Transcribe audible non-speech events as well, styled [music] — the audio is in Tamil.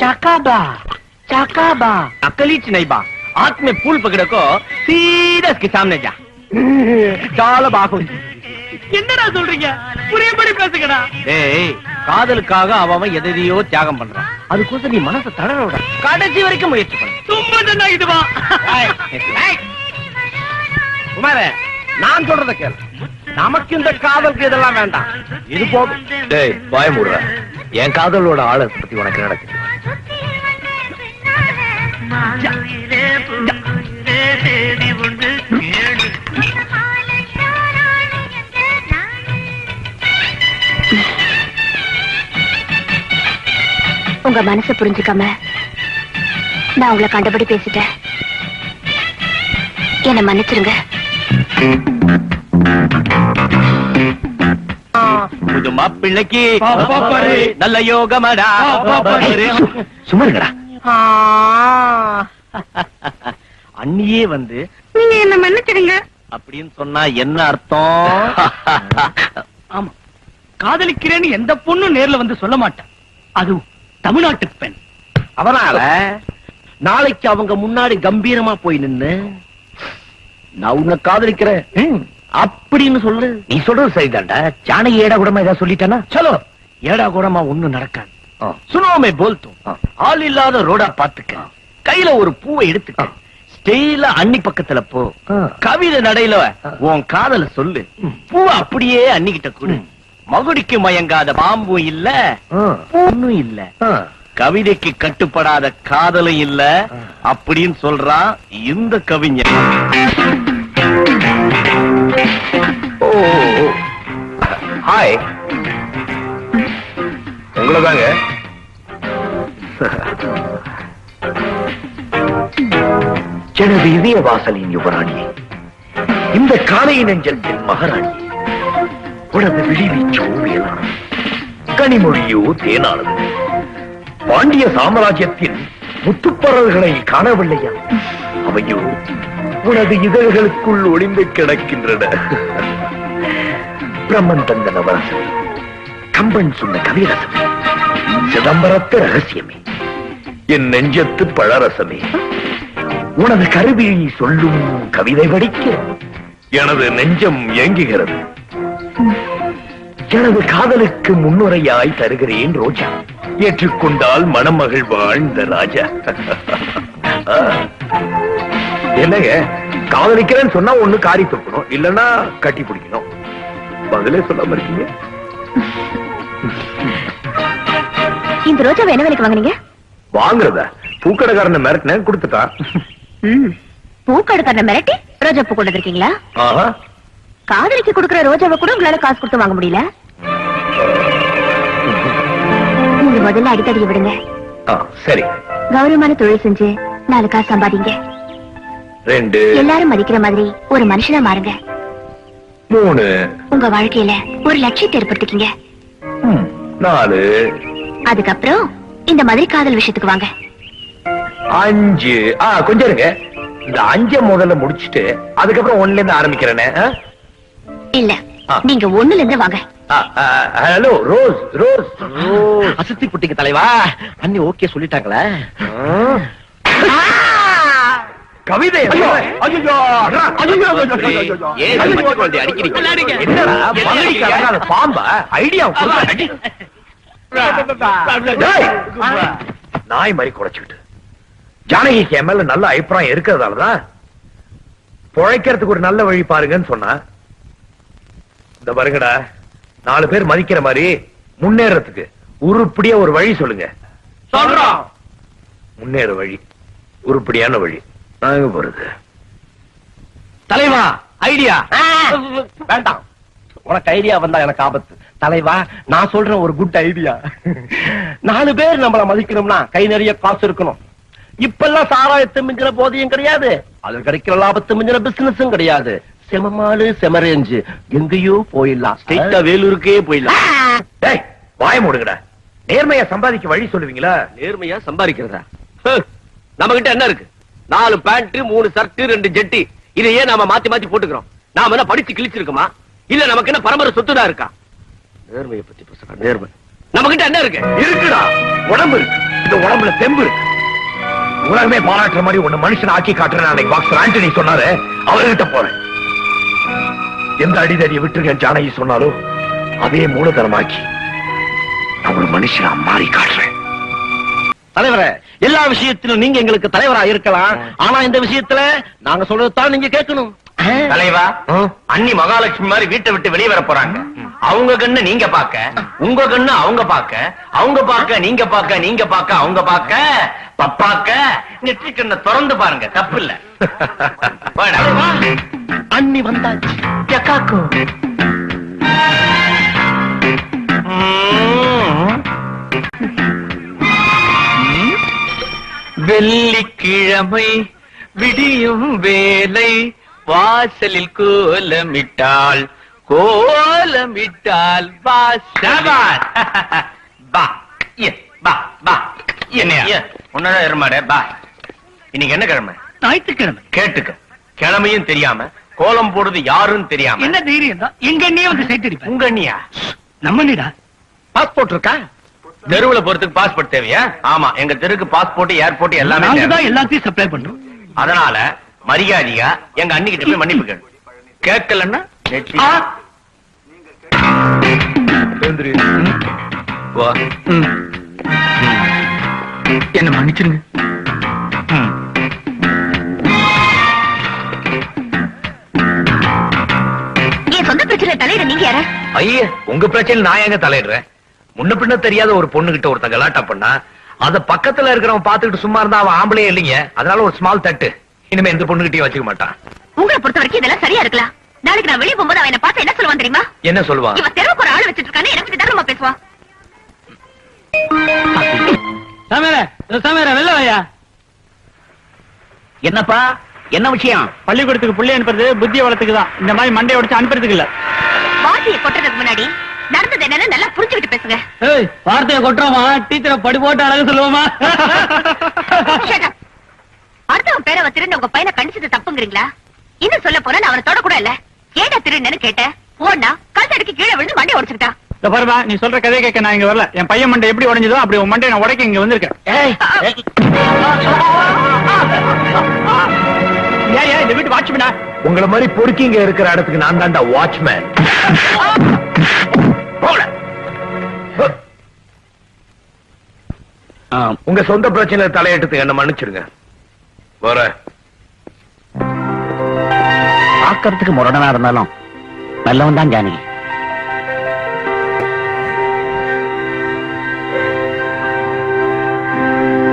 ચાકાબા ચાકાબા અકલી જ નહીં બા હાથ મેં ફૂલ પકડો કો સીધા કે સામને જા என்னடா சொல்றீங்க? புரியபடி பேசுங்கடா. ஏய் காதலுக்காக அவன் எதையோ தியாகம் பண்றான். அதுக்கோசம் நீ மனசை தளரவிட கடைசி வரைக்கும் முயற்சி பண்ணு. சும்மா சொன்னா இதுவா? குமார நான் சொல்றத கேள். நமக்கு இந்த காதலுக்கு இதெல்லாம் வேண்டாம். இது போதும். டேய் பயம் என் காதலோட ஆளை பத்தி உனக்கு நடக்குது உங்க மனச புரிஞ்சுக்காம நான் உங்களை கண்டபடி பேசிட்டேன். என்ன மன்னிச்சிருங்க. புது மாப்பிள்ளைக்கு. பாப்பா பாரு. நல்ல யோகமடா. பாப்பா பாரு. சும்மா இருங்கடா. அண்ணியே வந்து நீங்க என்ன மன்னிச்சிடுங்க. அப்படின்னு சொன்னா என்ன அர்த்தம்? ஆமா. காதலிக்கிறேன்னு எந்த பொண்ணும் நேர்ல வந்து சொல்ல மாட்டான் அதுவும் தமிழ்நாட்டு பெண். அவனால நாளைக்கு அவங்க முன்னாடி கம்பீரமா போய் நின்னு நான் உன்னை காதலிக்கிறேன். அப்படின்னு சொல்லு நீ சொல்றது சரிதான்டா ஜானகி ஏடா கூடமா ஏதாவது சொல்லிட்டானா சலோ ஏடா கூடமா ஒண்ணு நடக்காது. சுனோமே போல்தும். ஆள் இல்லாத ரோடா பாத்துக்க கையில ஒரு பூவை எடுத்துக்க. ஸ்டெயில அண்ணி பக்கத்துல போ. கவிதை நடையில. உன் காதல சொல்லு பூவை அப்படியே அன்னிக்கிட்ட கொடு. மகுடிக்கு மயங்காத பாம்பும் இல்ல. பூனும் இல்ல. கவிதைக்கு கட்டுப்படாத காதலும் இல்ல. அப்படின்னு சொல்றான் இந்த கவிஞன் ஓ ஹாய் உங்களை தாங்க எனது இதய வாசலின் யுவராணி இந்த காலை நெஞ்சத்தின் மகாராணி உனது விழிவீச்சோ வேளாண் கனிமொழியோ தேனானது. பாண்டிய சாம்ராஜ்யத்தின் முத்துப்பரல்களை காணவில்லையா? அவையோ உனது இதழ்களுக்குள் ஒளிந்து கிடக்கின்றன. பிரம்மன் தந்த நவரசமே கம்பன் சொன்ன கவிரசமே சிதம்பரத்து ரகசியமே என் நெஞ்சத்து பழரசமே. உனது கருவியை சொல்லும் கவிதை படிக்க எனது நெஞ்சம் இயங்குகிறது எனது காதலுக்கு முன்னுரையாய் தருகிறேன் ரோஜா. ஏற்றுக்கொண்டால் மணமகள் வாழ்ந்த ராஜா. [laughs] என்னங்க? காதலிக்கிறேன்னு சொன்னா ஒண்ணு காரி துப்பணும் இல்லன்னா கட்டி பிடிக்கணும். பதிலே சொல்லாம இருக்கீங்க. இந்த ரோஜாவை என்ன விலைக்கு வாங்குனீங்க? வாங்குறத பூக்கடைக்காரனை மிரட்டினேன் கொடுத்துட்டான் ம். பூக்கடைக்காரனை மிரட்டி ரோஜா பூ கொண்டு வந்திருக்கீங்களா? ஆஹா. காதலிக்கு கொடுக்கிற ரோஜாவை கூட உங்களால காசு கொடுத்து வாங்க முடியல. நீங்க முதல்ல அடிக்கடி விடுங்க. ஆ, சரி. கௌரவமான தொழில் செஞ்சு நாலு காசு சம்பாதிங்க. ரெண்டு. எல்லாரும் மதிக்கிற மாதிரி ஒரு மனுஷனா மாறுங்க. மூணு. உங்க வாழ்க்கையில ஒரு லட்சியத்தை ஏற்படுத்திக்கீங்க. நாலு. அதுக்கப்புறம் இந்த மாதிரி காதல் விஷயத்துக்கு வாங்க. அஞ்சு. ஆ கொஞ்சம் இருங்க. இந்த அஞ்ச முதல்ல முடிச்சிட்டு அதுக்கப்புறம் ஒண்ணுல இருந்து ஆரம்பிக்கிறேனே? இல்ல. நீங்க ஒண்ணுல இருந்து வாங்க. ஹலோ ரோஸ் ரோஸ் ரோஸ் அசத்தி புட்டிக்கு தலைவா. அண்ணி ஓகே சொல்லிட்டாங்களே. கவிதை பாம்பா? ஐடியா நாய் மாதிரி குறைச்சுக்கிட்டு ஜானகிக்கு என் மேல நல்ல அபிப்பிராயம் இருக்கிறதாலதான் பொழைக்கிறதுக்கு ஒரு நல்ல வழி பாருங்கன்னு சொன்னா. இந்த பாருங்கடா நாலு பேர் மதிக்கிற மாதிரி முன்னேறதுக்கு உருப்படியா ஒரு வழி சொல்லுங்க. சொல்றோம். முன்னேற வழி உருப்படியான வழி. நாங்க போறது தலைவா ஐடியா. வேண்டாம். உனக்கு ஐடியா வந்தா எனக்கு ஆபத்து. தலைவா நான் சொல்றேன் ஒரு குட் ஐடியா. நாலு பேர் நம்மள மதிக்கணும்னா கை நிறைய காசு இருக்கணும். இப்பெல்லாம் சாராயத்து மிஞ்சின போதையும் கிடையாது. அது கிடைக்கிற லாபத்து மிஞ்சின பிசினஸும் கிடையாது. செமமாலு செமரேஞ்சு. எங்கேயோ போயிடலாம். ஸ்ட்ரெயிட்டா வேலூருக்கே போயிடலாம். டேய் வாய மூடுங்கடா. நேர்மையா சம்பாதிக்க வழி சொல்லுவீங்களா? நேர்மையா சம்பாதிக்கிறதா? நம்ம கிட்ட என்ன இருக்கு? நாலு பேண்ட் மூணு ஷர்ட் ரெண்டு ஜெட்டி இதையே நாம மாத்தி மாத்தி போட்டுக்கிறோம். நாம என்ன படிச்சு கிழிச்சிருக்கோமா? இல்ல நமக்கு என்ன பரம்பரை சொத்துதான் இருக்கா? நேர்மையை பத்தி பேசுறா நேர்மை. நம்ம கிட்ட என்ன இருக்கு? இருக்குடா. உடம்பு இருக்கு. இந்த உடம்புல தெம்பு இருக்கு. உலகமே பாராட்டுற மாதிரி ஒண்ணு மனுஷன் ஆக்கி காட்டுறேன் அன்னைக்கு பாக்ஸர் ஆண்டனி சொன்னாரு. அவர்கிட்ட போறேன். எந்த அடிதடியை விட்டுருக்கேன் ஜானகி சொன்னாலும் அதே மூலதனமாக்கி நான் ஒரு மனுஷனா மாறி காட்டுறேன். தலைவரே எல்லா விஷயத்திலும் நீங்க எங்களுக்கு தலைவரா இருக்கலாம். ஆனா இந்த விஷயத்துல நாங்க சொல்றதுதான் நீங்க கேட்கணும். தலைவா அண்ணி மகாலட்சுமி மாதிரி வீட்டை விட்டு வெளியே வர போறாங்க. அவங்க கண்ணு நீங்க பாக்க உங்க கண்ணு அவங்க பாக்க அவங்க பாக்க நீங்க பாக்க நீங்க பாக்க அவங்க பாக்க பப்பாக்க. நெற்றி கண்ணை திறந்து பாருங்க தப்பு இல்ல. [laughs] அண்ணி வந்தாச்சு வெள்ளிக்கிழமை விடியும் வேலை வாசலில் கோலமிட்டாள் [laughs] என்ன உன்னதான் எருமாடே பா. இன்னைக்கு என்ன கிழமை? ஞாயிற்றுக்கிழமை. கேட்டுக்க. கிழமையும் தெரியாம கோலம் போடுறது யாருன்னு தெரியாம. என்ன தைரியம் தான்? எங்க அண்ணியே வந்து அடிப்பேன் உங்க அண்ணியா நம்ம அண்ணிடா? பாஸ்போர்ட் இருக்கா தெருவுல போறதுக்கு பாஸ்போர்ட் தேவையா? ஆமா எங்க தெருக்கு பாஸ்போர்ட் ஏர்போர்ட் எல்லாமே எல்லாத்தையும் சப்ளை பண்றோம். அதனால மரியாதையா எங்க அண்ணி கிட்ட போய் மன்னிப்பு கேளு. கேட்கலன்னா நெத்தி ஆ. வா. என்ன மன்னிச்சிருங்க. என் சொந்த பிரச்சனை தலையிட நீங்க யார? ஐய உங்க பிரச்சனை நான் எங்க தலையிடுறேன்? முன்ன பின்ன தெரியாத ஒரு பொண்ணு கிட்ட ஒருத்தன் கலாட்டா பண்ணா அத பக்கத்துல இருக்கிறவன் பாத்துக்கிட்டு சும்மா இருந்தா அவன் ஆம்பளையே இல்லைங்க? அதனால ஒரு ஸ்மால் தட்டு. இனிமே எந்த பொண்ணுகிட்டயும் வச்சுக்க மாட்டான். உங்களை பொறுத்த வரைக்கும் இதெல்லாம் சரியா இருக்கலாம் நாளைக்கு நான் வெளியே போகும்போது அவன் என்ன பார்த்து என்ன சொல்லுவான் தெரியுமா? என்ன சொல்லுவான்? இவன் தெருவுக்கு ஒரு ஆள் வச்சிட்டு இருக்கானே எனக்கு தரமா பேசுவான். என்னப்பா என்ன விஷயம்? பள்ளிக்கூடத்துக்கு புள்ளி அனுப்புறது புத்திய வளத்துக்கு தான். இந்த மாதிரி மண்டைய உடைச்சு அனுப்புறதுக்கு இல்ல. வாசியை கொட்டுறதுக்கு முன்னாடி நடந்தது என்னன்னு நல்லா புரிஞ்சுக்கிட்டு பேசுங்க. ஏய் வார்த்தையை கொட்டுறோமா? டீச்சரை படி போட்டு அழகு சொல்லுவோமா. அடுத்தவன் பேரை வச்சிருந்து உங்க பையனை கண்டிச்சது தப்புங்கிறீங்களா? இன்னும் சொல்ல போனா நான் அவனை தொட கூட இல்ல. ஏடா திருன்னு கேட்டேன் ஓடா கல் தடுக்கி கீழே விழுந்து மண்டை உடைச்சுக்கிட்டான். இந்த பாருமா நீ சொல்ற கதையை கேட்க நான் இங்க வரல. என் பையன் மண்டை எப்படி உடைஞ்சதோ அப்படி உன் மண்டை நான் உடைக்க இங்க வந்திருக்கேன். ஏய், ஏய். ஏன் ஏன் இந்த வீட்டு வாட்ச்மேனா உங்கள மாதிரி பொறுக்கிங்க இருக்கிற இடத்துக்கு நான் தான்டா வாட்ச்மேன் உங்க சொந்த பிரச்சனையில தலையிட்டதுக்கு என்ன மன்னிச்சிருங்க. வர பாக்கிறதுக்கு முரடனா இருந்தாலும் நல்லவன் தான் ஜானகி.